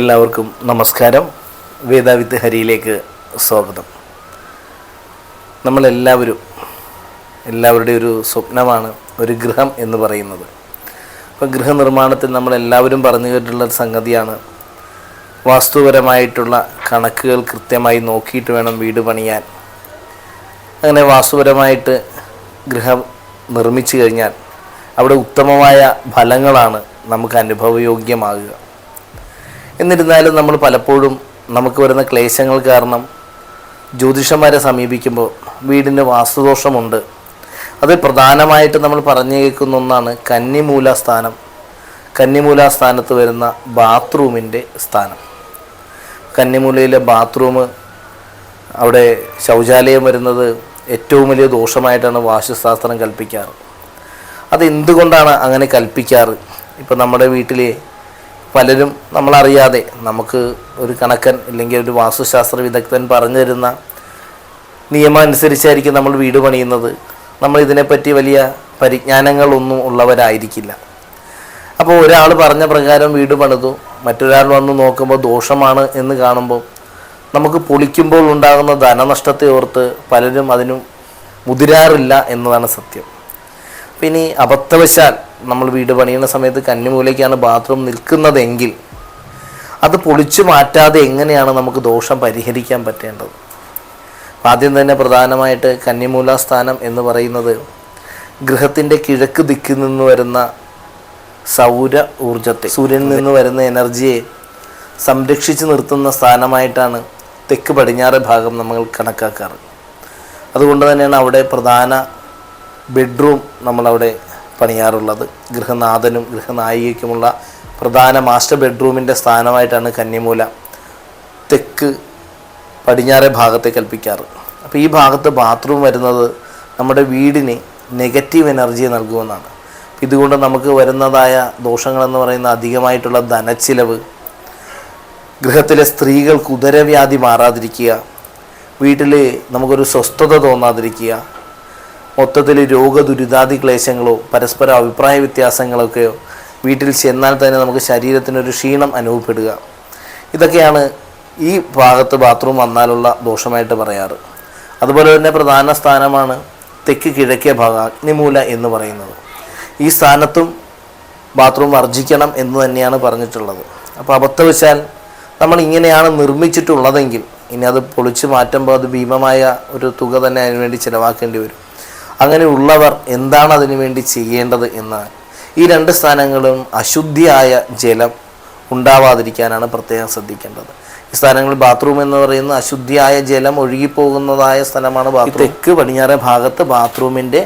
എല്ലാവർക്കും നമസ്കാരം. വേദാവിത്ത് ഹരിയിലേക്ക് സ്വാഗതം. നമ്മളെല്ലാവരും എല്ലാവരുടെയും ഒരു സ്വപ്നമാണ് ഒരു ഗൃഹം എന്ന് പറയുന്നത്. അപ്പം ഗൃഹനിർമ്മാണത്തിൽ നമ്മളെല്ലാവരും പറഞ്ഞു കേട്ടിട്ടുള്ള ഒരു സംഗതിയാണ്. വാസ്തുപരമായിട്ടുള്ള കണക്കുകൾ കൃത്യമായി നോക്കിയിട്ട് വേണം വീട് പണിയാൻ. അങ്ങനെ വാസ്തുപരമായിട്ട് ഗൃഹം നിർമ്മിച്ചു കഴിഞ്ഞാൽ അവിടെ ഉത്തമമായ ഫലങ്ങളാണ് നമുക്ക് അനുഭവയോഗ്യമാകുക. എന്നിരുന്നാലും നമ്മൾ പലപ്പോഴും നമുക്ക് വരുന്ന ക്ലേശങ്ങൾ കാരണം ജ്യോതിഷന്മാരെ സമീപിക്കുമ്പോൾ വീടിന് വാസ്തുദോഷമുണ്ട്. അത് പ്രധാനമായിട്ട് നമ്മൾ പറഞ്ഞു കേൾക്കുന്ന ഒന്നാണ് കന്നിമൂല സ്ഥാനം. കന്നിമൂല വരുന്ന ബാത്റൂമിന്റെ സ്ഥാനം. കന്നിമൂലയിലെ ബാത്റൂം അവിടെ ശൗചാലയം വരുന്നത് ഏറ്റവും വലിയ ദോഷമായിട്ടാണ് വാസ്തുശാസ്ത്രം കൽപ്പിക്കാറ്. അത് എന്തുകൊണ്ടാണ് അങ്ങനെ കൽപ്പിക്കാറ്? ഇപ്പം നമ്മുടെ വീട്ടിൽ പലരും നമ്മളറിയാതെ നമുക്ക് ഒരു കണക്കൻ ഇല്ലെങ്കിൽ ഒരു വാസ്തുശാസ്ത്ര വിദഗ്ധൻ പറഞ്ഞു തരുന്ന നിയമം അനുസരിച്ചായിരിക്കും നമ്മൾ വീട് പണിയുന്നത്. നമ്മൾ ഇതിനെപ്പറ്റി വലിയ പരിജ്ഞാനങ്ങളൊന്നും ഉള്ളവരായിരിക്കില്ല. അപ്പോൾ ഒരാൾ പറഞ്ഞ പ്രകാരം വീട് പണിതു മറ്റൊരാൾ വന്ന് നോക്കുമ്പോൾ ദോഷമാണ് എന്ന് കാണുമ്പോൾ നമുക്ക് പൊളിക്കുമ്പോൾ ഉണ്ടാകുന്ന ധനനഷ്ടത്തെ ഓർത്ത് പലരും അതിനും മുതിരാറില്ല എന്നതാണ് സത്യം. പിന്നെ അബദ്ധവശാൽ നമ്മൾ വീട് പണിയുന്ന സമയത്ത് കന്നിമൂലയ്ക്കാണ് ബാത്റൂം നിൽക്കുന്നതെങ്കിൽ അത് പൊളിച്ചു മാറ്റാതെ എങ്ങനെയാണ് നമുക്ക് ദോഷം പരിഹരിക്കാൻ പറ്റേണ്ടത്? ആദ്യം തന്നെ പ്രധാനമായിട്ട് കന്നിമൂല സ്ഥാനം എന്ന് പറയുന്നത് ഗൃഹത്തിന്റെ കിഴക്ക് ദിക്കിൽ നിന്ന് വരുന്ന സൗര ഊർജത്തെ സൂര്യനിൽ നിന്ന് വരുന്ന എനർജിയെ സംരക്ഷിച്ചു നിർത്തുന്ന സ്ഥാനമായിട്ടാണ് തെക്ക് പടിഞ്ഞാറ് ഭാഗം നമ്മൾ കണക്കാക്കാറ്. അതുകൊണ്ട് തന്നെയാണ് അവിടെ പ്രധാന ബെഡ്റൂം നമ്മളവിടെ പണിയാറുള്ളത്. ഗൃഹനാഥനും ഗൃഹനായികയ്ക്കുമുള്ള പ്രധാന മാസ്റ്റർ ബെഡ്റൂമിന്റെ സ്ഥാനമായിട്ടാണ് കന്നിമൂല തെക്ക് പടിഞ്ഞാറെ ഭാഗത്തെ കൽപ്പിക്കാറ്. അപ്പോൾ ഈ ഭാഗത്ത് ബാത്റൂം വരുന്നത് നമ്മുടെ വീടിന് നെഗറ്റീവ് എനർജി നൽകുമെന്നാണ്. ഇതുകൊണ്ട് നമുക്ക് വരുന്നതായ ദോഷങ്ങളെന്ന് പറയുന്ന അധികമായിട്ടുള്ള ധനച്ചിലവ് ഗൃഹത്തിലെ സ്ത്രീകൾക്ക് ഉദരവ്യാധി മാറാതിരിക്കുക വീട്ടിൽ നമുക്കൊരു സ്വസ്ഥത തോന്നാതിരിക്കുക മൊത്തത്തിൽ രോഗദുരിതാദി ക്ലേശങ്ങളോ പരസ്പര അഭിപ്രായ വ്യത്യാസങ്ങളൊക്കെയോ വീട്ടിൽ ചെന്നാൽ തന്നെ നമുക്ക് ശരീരത്തിനൊരു ക്ഷീണം അനുഭവപ്പെടുക. ഇതൊക്കെയാണ് ഈ ഭാഗത്ത് ബാത്റൂം വന്നാലുള്ള ദോഷമായിട്ട് പറയാറ്. അതുപോലെ തന്നെ പ്രധാന സ്ഥാനമാണ് തെക്ക് കിഴക്കേ ഭാഗം അഗ്നിമൂല എന്ന് പറയുന്നത്. ഈ സ്ഥാനത്തും ബാത്റൂം വർജിക്കണം എന്ന് തന്നെയാണ് പറഞ്ഞിട്ടുള്ളത്. അപ്പോൾ അബദ്ധവശാൽ നമ്മൾ ഇങ്ങനെയാണ് നിർമ്മിച്ചിട്ടുള്ളതെങ്കിൽ ഇനി അത് പൊളിച്ച് മാറ്റുമ്പോൾ അത് ഭീമമായ ഒരു തുക തന്നെ അതിനുവേണ്ടി ചിലവാക്കേണ്ടി വരും. അങ്ങനെയുള്ളവർ എന്താണ് അതിനു വേണ്ടി ചെയ്യേണ്ടത് എന്ന് ഈ രണ്ട് സ്ഥാനങ്ങളും അശുദ്ധിയായ ജലം ഉണ്ടാവാതിരിക്കാനാണ് പ്രത്യേകം ശ്രദ്ധിക്കേണ്ടത്. ഈ സ്ഥാനങ്ങളിൽ ബാത്റൂം എന്ന് പറയുന്ന അശുദ്ധിയായ ജലം ഒഴുകിപ്പോകുന്നതായ സ്ഥലമാണ് ബാത്റൂം തെക്ക് പടിഞ്ഞാറ് ഭാഗത്ത് ബാത്റൂമിന്റെ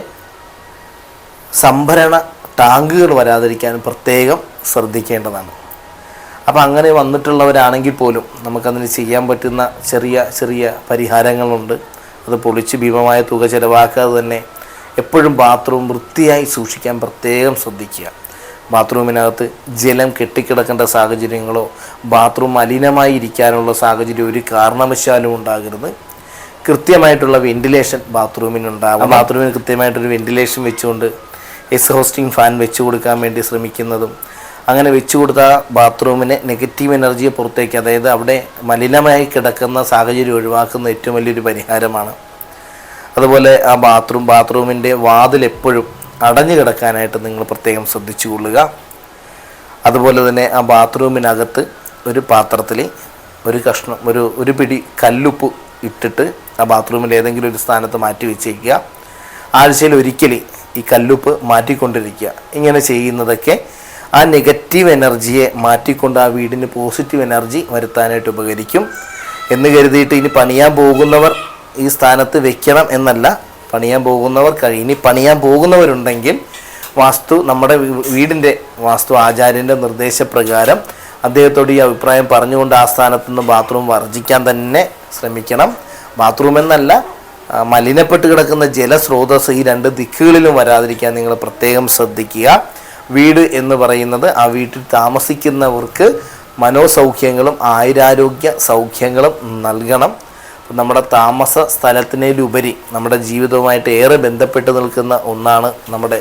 സംഭരണ ടാങ്കുകൾ വരാതിരിക്കാൻ പ്രത്യേകം ശ്രദ്ധിക്കേണ്ടതാണ്. അപ്പോൾ അങ്ങനെ വന്നിട്ടുള്ളവരാണെങ്കിൽ പോലും നമുക്കതിന് ചെയ്യാൻ പറ്റുന്ന ചെറിയ ചെറിയ പരിഹാരങ്ങളുണ്ട്. അത് പൊളിച്ച് ഭീമമായ തുക ചിലവാക്കാതെ തന്നെ എപ്പോഴും ബാത്റൂം വൃത്തിയായി സൂക്ഷിക്കാൻ പ്രത്യേകം ശ്രദ്ധിക്കുക. ബാത്റൂമിനകത്ത് ജലം കെട്ടിക്കിടക്കേണ്ട സാഹചര്യങ്ങളോ ബാത്റൂം മലിനമായി ഇരിക്കാനുള്ള സാഹചര്യം ഒരു കാരണവശാലും ഉണ്ടാകരുത്. കൃത്യമായിട്ടുള്ള വെന്റിലേഷൻ ബാത്റൂമിനുണ്ടാകും ബാത്റൂമിന് കൃത്യമായിട്ടൊരു വെന്റിലേഷൻ വെച്ചുകൊണ്ട് എസ് ഹോസ്റ്റിംഗ് ഫാൻ വെച്ച് കൊടുക്കാൻ വേണ്ടി ശ്രമിക്കുന്നതും അങ്ങനെ വെച്ചു കൊടുത്ത ബാത്റൂമിനെ നെഗറ്റീവ് എനർജിയെ പുറത്തേക്ക് അതായത് അവിടെ മലിനമായി കിടക്കുന്ന സാഹചര്യം ഒഴിവാക്കുന്ന ഏറ്റവും വലിയൊരു പരിഹാരമാണ്. അതുപോലെ ആ ബാത്റൂം ബാത്റൂമിന്റെ വാതിൽ എപ്പോഴും അടഞ്ഞു കിടക്കാനായിട്ട് നിങ്ങൾ പ്രത്യേകം ശ്രദ്ധിച്ചു കൊള്ളുക അതുപോലെ തന്നെ ആ ബാത്റൂമിനകത്ത് ഒരു പാത്രത്തിൽ ഒരു കഷ്ണം ഒരു ഒരു പിടി കല്ലുപ്പ് ഇട്ടിട്ട് ആ ബാത്റൂമിൽ ഏതെങ്കിലും ഒരു സ്ഥാനത്ത് മാറ്റി വെച്ചേക്കുക. ആഴ്ചയിൽ ഒരിക്കൽ ഈ കല്ലുപ്പ് മാറ്റിക്കൊണ്ടിരിക്കുക. ഇങ്ങനെ ചെയ്യുന്നതൊക്കെ ആ നെഗറ്റീവ് എനർജിയെ മാറ്റിക്കൊണ്ട് ആ വീടിന് പോസിറ്റീവ് എനർജി വരുത്താനായിട്ട് ഉപകരിക്കും. എന്ന് കരുതിയിട്ട് ഇനി പണിയാൻ പോകുന്നവർ ഈ സ്ഥാനത്ത് വെക്കണം എന്നല്ല പണിയാൻ പോകുന്നവർ കഴി ഇനി പണിയാൻ പോകുന്നവരുണ്ടെങ്കിൽ വാസ്തു നമ്മുടെ വീടിന്റെ വാസ്തു ആചാര്യന്റെ നിർദ്ദേശപ്രകാരം അദ്ദേഹത്തോട് ഈ അഭിപ്രായം പറഞ്ഞുകൊണ്ട് ആ സ്ഥാനത്ത് നിന്ന് ബാത്റൂം വർജിക്കാൻ തന്നെ ശ്രമിക്കണം. ബാത്റൂം എന്നല്ല മലിനപ്പെട്ട് കിടക്കുന്ന ജലസ്രോതസ് ഈ രണ്ട് ദിക്കുകളിലും വരാതിരിക്കാൻ നിങ്ങൾ പ്രത്യേകം ശ്രദ്ധിക്കുക. വീട് എന്ന് പറയുന്നത് ആ വീട്ടിൽ താമസിക്കുന്നവർക്ക് മനോസൗഖ്യങ്ങളും ആയുരാരോഗ്യ സൗഖ്യങ്ങളും നൽകണം. നമ്മുടെ താമസ സ്ഥലത്തിനേലുപരി നമ്മുടെ ജീവിതവുമായിട്ട് ഏറെ ബന്ധപ്പെട്ട് നിൽക്കുന്ന ഒന്നാണ് നമ്മുടെ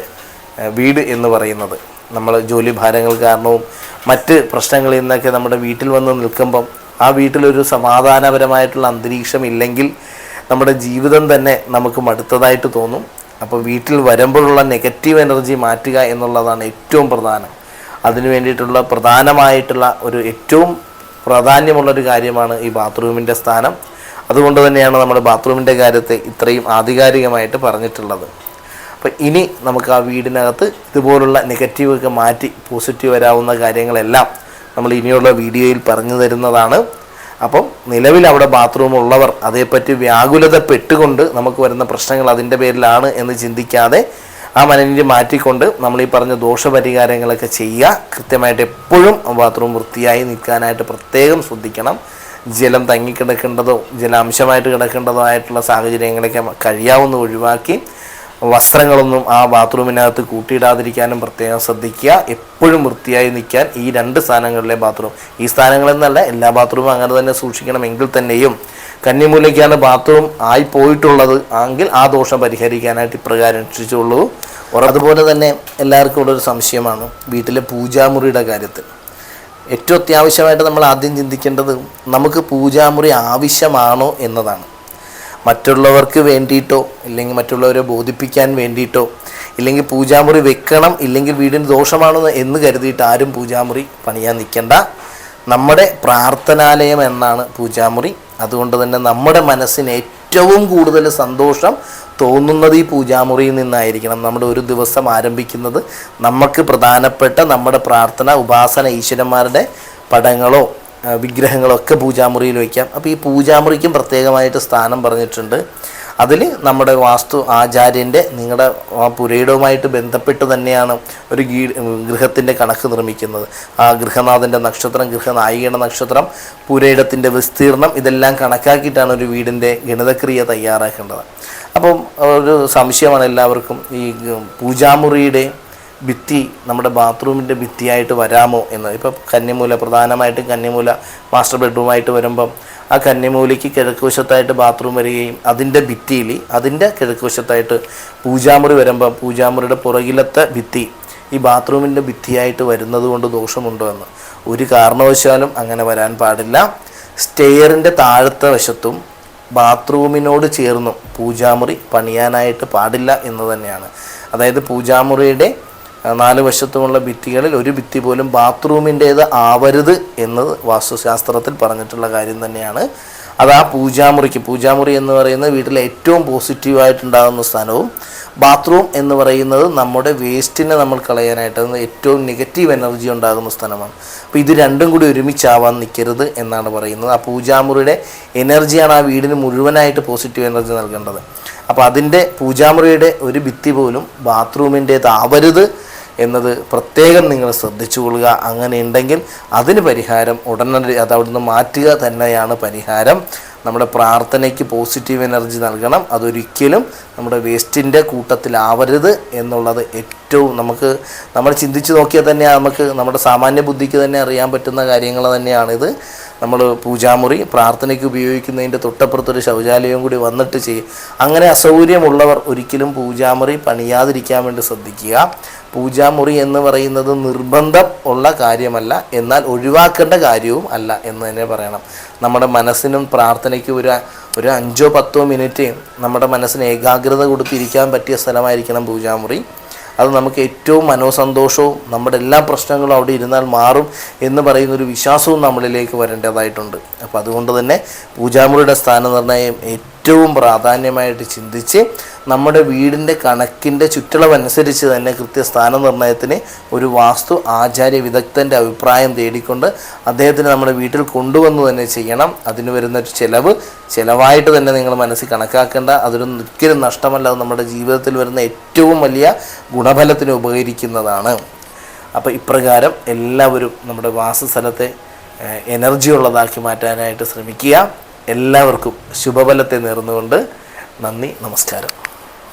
വീട് എന്ന് പറയുന്നത്. നമ്മൾ ജോലി ഭാരങ്ങൾ കാരണവും മറ്റ് പ്രശ്നങ്ങളിൽ നിന്നൊക്കെ നമ്മുടെ വീട്ടിൽ വന്ന് നിൽക്കുമ്പം ആ വീട്ടിലൊരു സമാധാനപരമായിട്ടുള്ള അന്തരീക്ഷം ഇല്ലെങ്കിൽ നമ്മുടെ ജീവിതം തന്നെ നമുക്ക് മടുത്തതായിട്ട് തോന്നും. അപ്പോൾ വീട്ടിൽ വരുമ്പോഴുള്ള നെഗറ്റീവ് എനർജി മാറ്റുക എന്നുള്ളതാണ് ഏറ്റവും പ്രധാനം. അതിനു വേണ്ടിയിട്ടുള്ള പ്രധാനമായിട്ടുള്ള ഒരു ഏറ്റവും പ്രാധാന്യമുള്ളൊരു കാര്യമാണ് ഈ ബാത്റൂമിന്റെ സ്ഥാനം. അതുകൊണ്ട് തന്നെയാണ് നമ്മൾ ബാത്റൂമിന്റെ കാര്യത്തെ ഇത്രയും ആധികാരികമായിട്ട് പറഞ്ഞിട്ടുള്ളത്. അപ്പം ഇനി നമുക്ക് ആ വീടിനകത്ത് ഇതുപോലുള്ള നെഗറ്റീവൊക്കെ മാറ്റി പോസിറ്റീവ് വരാവുന്ന കാര്യങ്ങളെല്ലാം നമ്മൾ ഇനിയുള്ള വീഡിയോയിൽ പറഞ്ഞു തരുന്നതാണ്. അപ്പം നിലവിൽ അവിടെ ബാത്റൂം ഉള്ളവർ അതേപ്പറ്റി വ്യാകുലതപ്പെട്ടുകൊണ്ട് നമുക്ക് വരുന്ന പ്രശ്നങ്ങൾ അതിന്റെ പേരിലാണ് എന്ന് ചിന്തിക്കാതെ ആ മനനിനെ മാറ്റിക്കൊണ്ട് നമ്മൾ ഈ പറഞ്ഞ ദോഷപരിഹാരങ്ങളൊക്കെ ചെയ്യുക. കൃത്യമായിട്ട് എപ്പോഴും ബാത്റൂം വൃത്തിയായി നിൽക്കാനായിട്ട് പ്രത്യേകം ശ്രദ്ധിക്കണം. ജലം തങ്ങിക്കിടക്കേണ്ടതോ ജലാംശമായിട്ട് കിടക്കേണ്ടതോ ആയിട്ടുള്ള സാഹചര്യങ്ങളൊക്കെ കഴിയാവുന്ന ഒഴിവാക്കി വസ്ത്രങ്ങളൊന്നും ആ ബാത്റൂമിനകത്ത് കൂട്ടിയിടാതിരിക്കാനും പ്രത്യേകം ശ്രദ്ധിക്കുക. എപ്പോഴും വൃത്തിയായി നിൽക്കാൻ ഈ രണ്ട് സ്ഥാനങ്ങളിലെ ബാത്റൂം. ഈ സ്ഥാനങ്ങളെന്നല്ല എല്ലാ ബാത്റൂമും അങ്ങനെ തന്നെ സൂക്ഷിക്കണമെങ്കിൽ തന്നെയും കന്നിമൂലയ്ക്കാണ് ബാത്റൂം ആയി പോയിട്ടുള്ളത് എങ്കിൽ ആ ദോഷം പരിഹരിക്കാനായിട്ട് ഇപ്രകാരം രക്ഷിച്ചുള്ളൂ അതുപോലെ തന്നെ എല്ലാവർക്കും ഉള്ളൊരു സംശയമാണ്. വീട്ടിലെ പൂജാമുറിയുടെ കാര്യത്തിൽ. ഏറ്റവും അത്യാവശ്യമായിട്ട് നമ്മൾ ആദ്യം ചിന്തിക്കേണ്ടത് നമുക്ക് പൂജാമുറി ആവശ്യമാണോ എന്നതാണ്. മറ്റുള്ളവർക്ക് വേണ്ടിയിട്ടോ ഇല്ലെങ്കിൽ മറ്റുള്ളവരെ ബോധിപ്പിക്കാൻ വേണ്ടിയിട്ടോ ഇല്ലെങ്കിൽ പൂജാമുറി വെക്കണം ഇല്ലെങ്കിൽ വീടിന് ദോഷമാണോ എന്ന് കരുതിയിട്ട് ആരും പൂജാമുറി പണിയാൻ നിൽക്കേണ്ട. നമ്മുടെ പ്രാർത്ഥനാലയം എന്നാണ് പൂജാമുറി. അതുകൊണ്ട് തന്നെ നമ്മുടെ മനസ്സിന് ഏറ്റവും കൂടുതൽ സന്തോഷം തോന്നുന്നത് ഈ പൂജാമുറിയിൽ നിന്നായിരിക്കണം. നമ്മൾ ഒരു ദിവസം ആരംഭിക്കുന്നത് നമുക്ക് പ്രധാനപ്പെട്ട നമ്മുടെ പ്രാർത്ഥന ഉപാസന ഈശ്വരന്മാരുടെ പടങ്ങളോ വിഗ്രഹങ്ങളോ ഒക്കെ പൂജാമുറിയിൽ വയ്ക്കാം. അപ്പോൾ ഈ പൂജാമുറിക്കും പ്രത്യേകമായിട്ട് സ്ഥാനം പറഞ്ഞിട്ടുണ്ട്. അതിൽ നമ്മുടെ വാസ്തു ആചാര്യന്റെ നിങ്ങളുടെ ആ പുരയിടവുമായിട്ട് ബന്ധപ്പെട്ട് തന്നെയാണ് ഒരു ഗീ ഗൃഹത്തിന്റെ കണക്ക് നിർമ്മിക്കുന്നത്. ആ ഗൃഹനാഥന്റെ നക്ഷത്രം ഗൃഹനായികയുടെ നക്ഷത്രം പുരയിടത്തിന്റെ വിസ്തീർണം ഇതെല്ലാം കണക്കാക്കിയിട്ടാണ് ഒരു വീടിന്റെ ഗണിതക്രിയ തയ്യാറാക്കേണ്ടത്. അപ്പം ഒരു സംശയമാണ് എല്ലാവർക്കും. ഈ പൂജാമുറിയുടെ ഭിത്തി നമ്മുടെ ബാത്റൂമിന്റെ ഭിത്തിയായിട്ട് വരാമോ എന്ന്. ഇപ്പം കന്നിമൂല പ്രധാനമായിട്ടും കന്നിമൂല മാസ്റ്റർ ബെഡ്റൂമായിട്ട് വരുമ്പം ആ കന്നിമൂലയ്ക്ക് കിഴക്ക് വശത്തായിട്ട് ബാത്റൂം വരികയും അതിന്റെ ഭിത്തിയിൽ അതിന്റെ കിഴക്ക് വശത്തായിട്ട് പൂജാമുറി വരുമ്പം പൂജാമുറിയുടെ പുറകിലത്തെ ഭിത്തി ഈ ബാത്റൂമിന്റെ ഭിത്തിയായിട്ട് വരുന്നത് കൊണ്ട് ദോഷമുണ്ടോ എന്ന്. ഒരു കാരണവശാലും അങ്ങനെ വരാൻ പാടില്ല. സ്റ്റെയറിന്റെ താഴത്തെ വശത്തും ബാത്റൂമിനോട് ചേർന്നും പൂജാമുറി പണിയാനായിട്ട് പാടില്ല എന്ന് തന്നെയാണ്. അതായത് പൂജാമുറിയുടെ നാല് വശത്തുമുള്ള ഭിത്തികളിൽ ഒരു ഭിത്തി പോലും ബാത്റൂമിന്റേത് ആവരുത് എന്നത് വാസ്തുശാസ്ത്രത്തിൽ പറഞ്ഞിട്ടുള്ള കാര്യം തന്നെയാണ്. അത് ആ പൂജാമുറിക്ക്. പൂജാമുറി എന്ന് പറയുന്നത് വീട്ടിലെ ഏറ്റവും പോസിറ്റീവായിട്ടുണ്ടാകുന്ന സ്ഥാനവും ബാത്റൂം എന്ന് പറയുന്നത് നമ്മുടെ വേസ്റ്റിനെ നമ്മൾ കളയാനായിട്ട് ഏറ്റവും നെഗറ്റീവ് എനർജി ഉണ്ടാകുന്ന സ്ഥലമാണ്. അപ്പോൾ ഇത് രണ്ടും കൂടി ഒരുമിച്ചാവാൻ നിൽക്കരുത് എന്നാണ് പറയുന്നത്. ആ പൂജാമുറിയുടെ എനർജിയാണ് ആ വീടിന് മുഴുവനായിട്ട് പോസിറ്റീവ് എനർജി നൽകേണ്ടത്. അപ്പോൾ അതിന്റെ പൂജാമുറിയുടെ ഒരു ഭിത്തി പോലും ബാത്റൂമിന്റേതാവരുത് എന്നത് പ്രത്യേകം നിങ്ങൾ ശ്രദ്ധിച്ചു കൊള്ളുക അങ്ങനെ ഉണ്ടെങ്കിൽ അതിന് പരിഹാരം ഉടനടി അത് അവിടുന്ന് മാറ്റുക തന്നെയാണ് പരിഹാരം. നമ്മുടെ പ്രാർത്ഥനയ്ക്ക് പോസിറ്റീവ് എനർജി നൽകണം. അതൊരിക്കലും നമ്മുടെ വേസ്റ്റിന്റെ കൂട്ടത്തിലാവരുത് എന്നുള്ളത് ഏറ്റവും നമുക്ക് നമ്മൾ ചിന്തിച്ച് നോക്കിയാൽ തന്നെ നമുക്ക് നമ്മുടെ സാമാന്യ ബുദ്ധിക്ക് തന്നെ അറിയാൻ പറ്റുന്ന കാര്യങ്ങൾ തന്നെയാണിത്. നമ്മൾ പൂജാമുറി പ്രാർത്ഥനയ്ക്ക് ഉപയോഗിക്കുന്നതിന്റെ തൊട്ടപ്പുറത്തൊരു ശൗചാലയവും കൂടി വന്നിട്ട് ചെയ്യും അങ്ങനെ അസൗകര്യമുള്ളവർ ഒരിക്കലും പൂജാമുറി പണിയാതിരിക്കാൻ വേണ്ടി ശ്രദ്ധിക്കുക. പൂജാമുറി എന്ന് പറയുന്നത് നിർബന്ധം ഉള്ള കാര്യമല്ല എന്നാൽ ഒഴിവാക്കേണ്ട കാര്യവും അല്ല എന്ന് തന്നെ പറയണം. നമ്മുടെ മനസ്സിനും പ്രാർത്ഥനയ്ക്ക് ഒരു ഒരു അഞ്ചോ പത്തോ മിനിറ്റ് നമ്മുടെ മനസ്സിന് ഏകാഗ്രത കൊടുത്തിരിക്കാൻ പറ്റിയ സ്ഥലമായിരിക്കണം പൂജാമുറി. അത് നമുക്ക് ഏറ്റവും മനോസന്തോഷവും നമ്മുടെ എല്ലാ പ്രശ്നങ്ങളും അവിടെ ഇരുന്നാൽ മാറും എന്ന് പറയുന്ന ഒരു വിശ്വാസവും നമ്മളിലേക്ക് വരേണ്ടതായിട്ടുണ്ട്. അപ്പോൾ അതുകൊണ്ട് തന്നെ പൂജാമുറിയുടെ സ്ഥാനനിർണയം ഏറ്റവും പ്രാധാന്യമായിട്ട് ചിന്തിച്ച് നമ്മുടെ വീടിന്റെ കണക്കിന്റെ ചുറ്റളവനുസരിച്ച് തന്നെ കൃത്യസ്ഥാന നിർണയത്തിന് ഒരു വാസ്തു ആചാര്യ വിദഗ്ധന്റെ അഭിപ്രായം തേടിക്കൊണ്ട് അദ്ദേഹത്തിന് നമ്മുടെ വീട്ടിൽ കൊണ്ടുവന്നു തന്നെ ചെയ്യണം. അതിന് വരുന്ന ചിലവ്. ചിലവായിട്ട് തന്നെ നിങ്ങൾ മനസ്സിൽ കണക്കാക്കേണ്ട. അതൊരു ഒരിക്കലും നഷ്ടമല്ല. അത് നമ്മുടെ ജീവിതത്തിൽ വരുന്ന ഏറ്റവും വലിയ ഗുണഫലത്തിന് ഉപകരിക്കുന്നതാണ്. അപ്പോൾ ഇപ്രകാരം എല്ലാവരും നമ്മുടെ വാസസ്ഥലത്തെ എനർജി ഉള്ളതാക്കി മാറ്റാനായിട്ട് ശ്രമിക്കുക. എല്ലാവർക്കും ശുഭഫലത്തെ നേർന്നുകൊണ്ട് നന്ദി നമസ്കാരം.